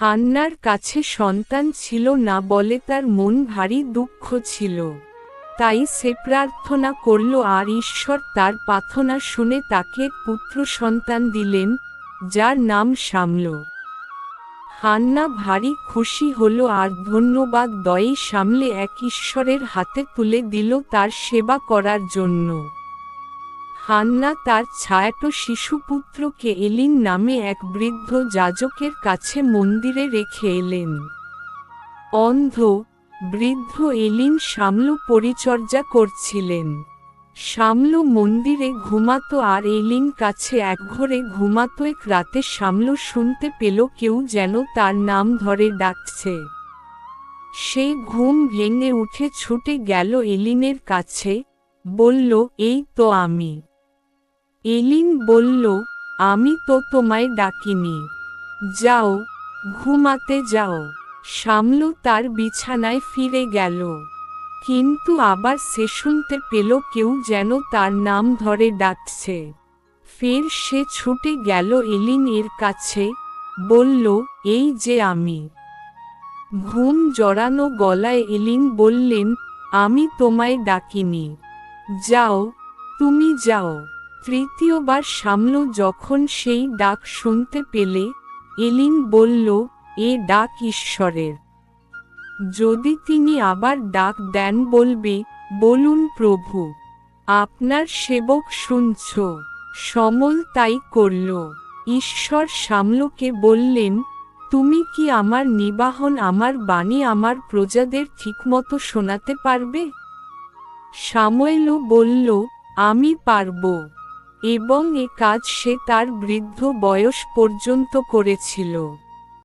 হান্নার কাছে সন্তান ছিল না বলে তার মন ভারী দুঃখ ছিল। তাই সে প্রার্থনা করল, আর ঈশ্বর তার প্রার্থনা শুনে তাকে পুত্র সন্তান দিলেন, যার নাম সামল। হান্না ভারী খুশি হল আর ধন্যবাদ দয়ে সামলে এক ঈশ্বরের হাতে তুলে দিল তার সেবা করার জন্য। হান্না তার ছায়াটো শিশুপুত্রকে এলিন নামে এক বৃদ্ধ যাজকের কাছে মন্দিরে রেখে এলেন। অন্ধ, বৃদ্ধ এলিন সামলু পরিচর্যা করছিলেন। সামলু মন্দিরে ঘুমাতো আর এলিন কাছে এক ঘরে ঘুমাতো এক রাতে সামলু শুনতে পেল কেউ যেন তার নাম ধরে ডাকছে। সে ঘুম ভেঙে উঠে ছুটে গেল এলিনের কাছে, বলল, এই তো আমি। এলিন বলল, আমি তো তোমায় ডাকিনি। যাও, ঘুমাতে যাও। সামলু তার বিছানায় ফিরে গেল। কিন্তু আবার সে শুনতে পেল কেউ যেন তার নাম ধরে ডাকছে। ফের সে ছুটে গেল এলিন এর কাছে, বলল, এই যে আমি। ঘুম জড়ানো গলায় এলিন বললেন, আমি তোমায় ডাকিনি। যাও, তুমি যাও। তৃতীয়বার সামলো যখন সেই ডাক শুনতে পেলে, এলিন বলল, এ ডাক ঈশ্বরের। যদি তিনি আবার ডাক দেন বলবে, বলুন প্রভু, আপনার সেবক শুনছ। সমল তাই করল। ঈশ্বর সামলোকে বললেন, তুমি কি আমার নিবাহন, আমার বাণী, আমার প্রজাদের ঠিকমতো শোনাতে পারবে? সাময়েলও বলল, আমি পারব। এবং এ কাজ সে তার বৃদ্ধ বয়স পর্যন্ত করেছিল।